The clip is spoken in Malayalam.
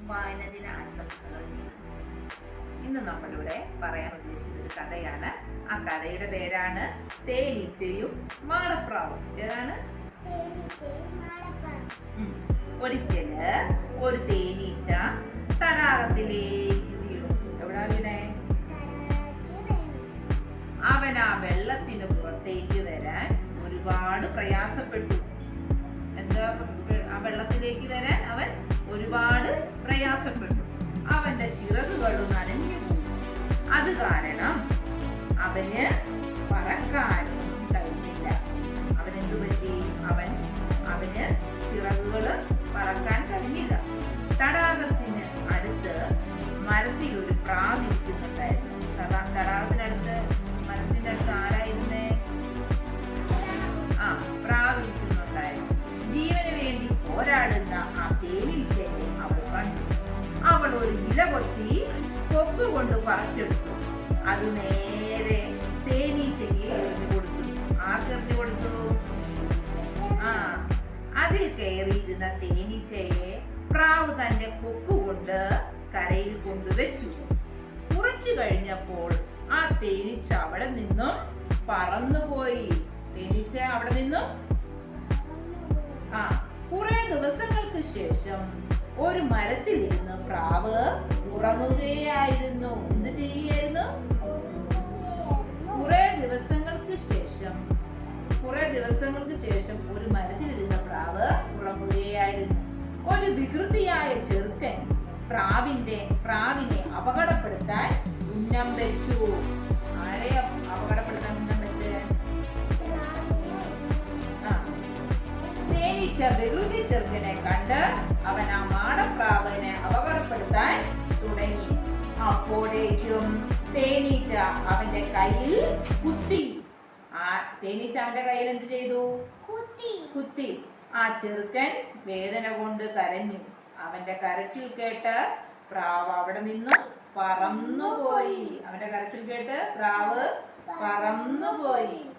വായനദിന ആശംസകൾ ഇന്ന് നമ്മളിവിടെ പറയാൻ ഉദ്ദേശിക്കുന്ന ഒരു കഥയാണ്. ആ കഥയുടെ പേരാണ് തേനീച്ചയും മാടപ്രാവും. ഏതാണ്. ഒരിക്കൽ ഒരു തേനീച്ച തടാകത്തിലേക്ക് വീണു. എവിടാ വീണേ. അവൻ ആ വെള്ളത്തിന് പുറത്തേക്ക് വരാൻ ഒരുപാട് പ്രയാസപ്പെട്ടു. എന്താ ആ വെള്ളത്തിലേക്ക് വരാൻ അവൻ ഒരുപാട് പ്രയാസപ്പെട്ടു. അവന്റെ ചിറകുകൾ നനഞ്ഞു പോകും അത് കാരണം അവന് പറക്കാനും കഴിഞ്ഞില്ല. അവൻ എന്തു പറ്റി? അവൻ അവന് ചിറകുകൾ പറക്കാൻ കഴിഞ്ഞില്ല. തടാകത്തിന് പോരാടുന്ന ആ തേനീച്ചയെ അവൾ കണ്ടു. അവൾ ഒരു ഇല കൊത്തി കൊക്ക് കൊണ്ട് പറിച്ചെടുത്തു. അത് നേരെ തേനീച്ചയ്ക്ക് എറിഞ്ഞു കൊടുത്തു. ആർക്കെറിഞ്ഞു കൊടുത്തു? ആ അതിൽ കയറിയിരുന്ന തേനീച്ചയെ പ്രാവ് തന്റെ കൊക്കുകൊണ്ട് കരയിൽ കൊണ്ടുവച്ചു. കുറച്ചു കഴിഞ്ഞപ്പോൾ ആ തേനീച്ച അവിടെ നിന്നും പറന്നുപോയി. തേനീച്ച അവിടെ നിന്നും? ആ ശേഷം ഒരു മരത്തിൽ നിന്ന് പ്രാവ് ഉറങ്ങുകയായിരുന്നു. എന്ത് ചെയ്യുകയായിരുന്നു? കുറെ ദിവസങ്ങൾക്ക് ശേഷം കുറെ ദിവസങ്ങൾക്ക് ശേഷം ഒരു മരത്തിലിരുന്ന പ്രാവ് ഉറങ്ങുകയായിരുന്നു. ഒരു വികൃതിയായ ചെറുക്കൻ പ്രാവിന്റെ പ്രാവിനെ അപകടപ്പെടുത്താൻ ഉന്നം വെച്ചു. തേനീച്ച വെറുതെ ചെറുകനെ കണ്ട് അവൻ ആ മാടപ്രാവിനെ അപകടപ്പെടുത്താൻ തുടങ്ങി. അപ്പോഴേക്കും തേനീച്ച അവന്റെ കയ്യിൽ കുത്തി. ആ തേനീച്ച അവന്റെ കയ്യിൽ എന്ത് ചെയ്തു? കുത്തി. കുത്തി. ആ ചെറുക്കൻ വേദന കൊണ്ട് കരഞ്ഞു. അവന്റെ കരച്ചിൽ കേട്ട് പ്രാവ് അവിടെ നിന്നും പറന്നുപോയി. അവന്റെ കരച്ചിൽ കേട്ട് പ്രാവ് പറന്നുപോയി.